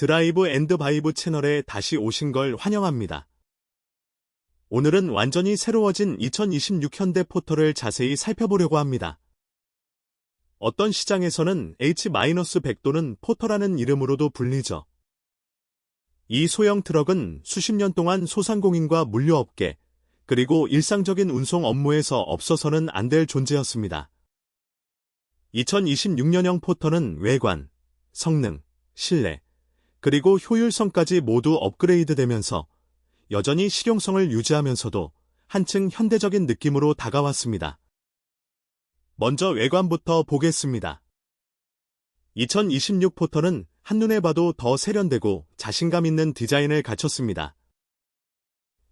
드라이브 앤드 바이브 채널에 다시 오신 걸 환영합니다. 오늘은 완전히 새로워진 2026 현대 포터를 자세히 살펴보려고 합니다. 어떤 시장에서는 H-100도는 포터라는 이름으로도 불리죠. 이 소형 트럭은 수십 년 동안 소상공인과 물류업계, 그리고 일상적인 운송 업무에서 없어서는 안 될 존재였습니다. 2026년형 포터는 외관, 성능, 실내, 그리고 효율성까지 모두 업그레이드 되면서 여전히 실용성을 유지하면서도 한층 현대적인 느낌으로 다가왔습니다. 먼저 외관부터 보겠습니다. 2026 포터는 한눈에 봐도 더 세련되고 자신감 있는 디자인을 갖췄습니다.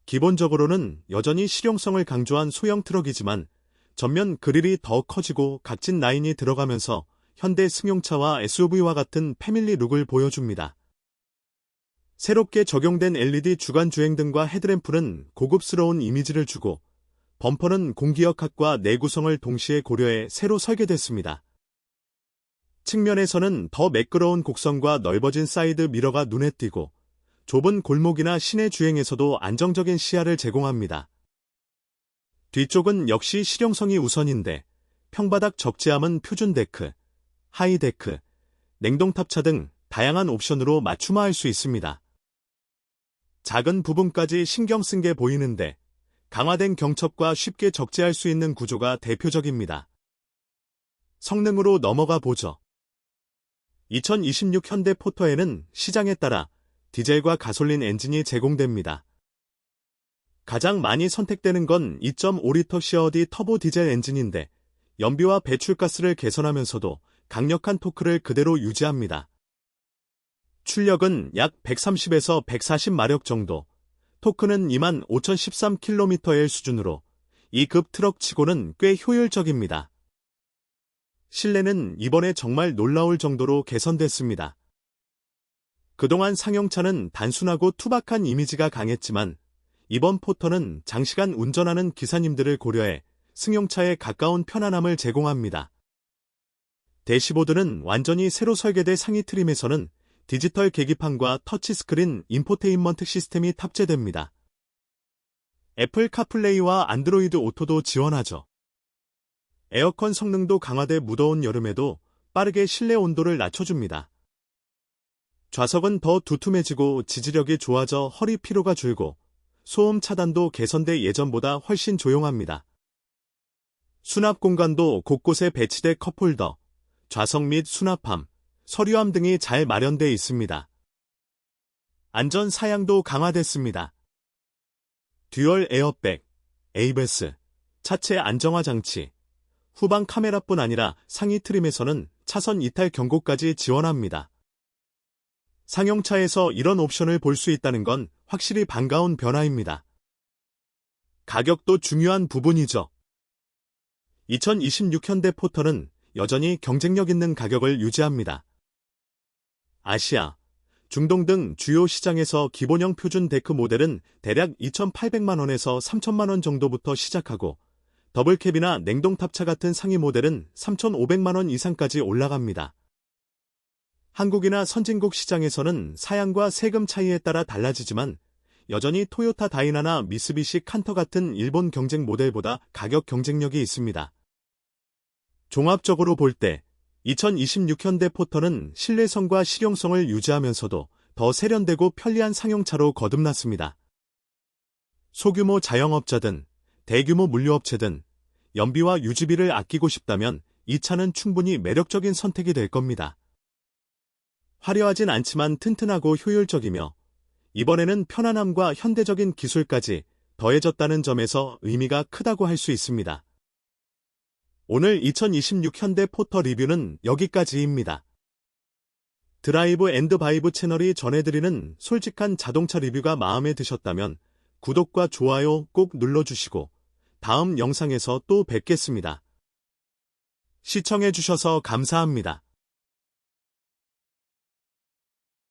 기본적으로는 여전히 실용성을 강조한 소형 트럭이지만 전면 그릴이 더 커지고 각진 라인이 들어가면서 현대 승용차와 SUV와 같은 패밀리 룩을 보여줍니다. 새롭게 적용된 LED 주간 주행 등과 헤드램프는 고급스러운 이미지를 주고 범퍼는 공기역학과 내구성을 동시에 고려해 새로 설계됐습니다. 측면에서는 더 매끄러운 곡선과 넓어진 사이드 미러가 눈에 띄고 좁은 골목이나 시내 주행에서도 안정적인 시야를 제공합니다. 뒤쪽은 역시 실용성이 우선인데 평바닥 적재함은 표준 데크, 하이 데크, 냉동탑차 등 다양한 옵션으로 맞춤화할 수 있습니다. 작은 부분까지 신경 쓴 게 보이는데 강화된 경첩과 쉽게 적재할 수 있는 구조가 대표적입니다. 성능으로 넘어가 보죠. 2026 현대 포터에는 시장에 따라 디젤과 가솔린 엔진이 제공됩니다. 가장 많이 선택되는 건 2.5리터 시어디 터보 디젤 엔진인데 연비와 배출가스를 개선하면서도 강력한 토크를 그대로 유지합니다. 출력은 약 130에서 140마력 정도, 토크는 2만 5013km의 수준으로 이 급 트럭 치고는 꽤 효율적입니다. 실내는 이번에 정말 놀라울 정도로 개선됐습니다. 그동안 상용차는 단순하고 투박한 이미지가 강했지만 이번 포터는 장시간 운전하는 기사님들을 고려해 승용차에 가까운 편안함을 제공합니다. 대시보드는 완전히 새로 설계된 상위 트림에서는 디지털 계기판과 터치스크린 인포테인먼트 시스템이 탑재됩니다. 애플 카플레이와 안드로이드 오토도 지원하죠. 에어컨 성능도 강화돼 무더운 여름에도 빠르게 실내 온도를 낮춰줍니다. 좌석은 더 두툼해지고 지지력이 좋아져 허리 피로가 줄고 소음 차단도 개선돼 예전보다 훨씬 조용합니다. 수납 공간도 곳곳에 배치돼 컵홀더, 좌석 및 수납함, 서류함 등이 잘 마련돼 있습니다. 안전 사양도 강화됐습니다. 듀얼 에어백, 에이베스, 차체 안정화 장치, 후방 카메라뿐 아니라 상위 트림에서는 차선 이탈 경고까지 지원합니다. 상용차에서 이런 옵션을 볼 수 있다는 건 확실히 반가운 변화입니다. 가격도 중요한 부분이죠. 2026 현대 포터는 여전히 경쟁력 있는 가격을 유지합니다. 아시아, 중동 등 주요 시장에서 기본형 표준 데크 모델은 대략 2,800만원에서 3,000만원 정도부터 시작하고 더블캡이나 냉동탑차 같은 상위 모델은 3,500만원 이상까지 올라갑니다. 한국이나 선진국 시장에서는 사양과 세금 차이에 따라 달라지지만 여전히 토요타 다이나나 미쓰비시 칸터 같은 일본 경쟁 모델보다 가격 경쟁력이 있습니다. 종합적으로 볼 때 2026 현대 포터는 신뢰성과 실용성을 유지하면서도 더 세련되고 편리한 상용차로 거듭났습니다. 소규모 자영업자든 대규모 물류업체든 연비와 유지비를 아끼고 싶다면 이 차는 충분히 매력적인 선택이 될 겁니다. 화려하진 않지만 튼튼하고 효율적이며 이번에는 편안함과 현대적인 기술까지 더해졌다는 점에서 의미가 크다고 할 수 있습니다. 오늘 2026 현대 포터 리뷰는 여기까지입니다. 드라이브 앤드 바이브 채널이 전해드리는 솔직한 자동차 리뷰가 마음에 드셨다면 구독과 좋아요 꼭 눌러주시고 다음 영상에서 또 뵙겠습니다. 시청해주셔서 감사합니다.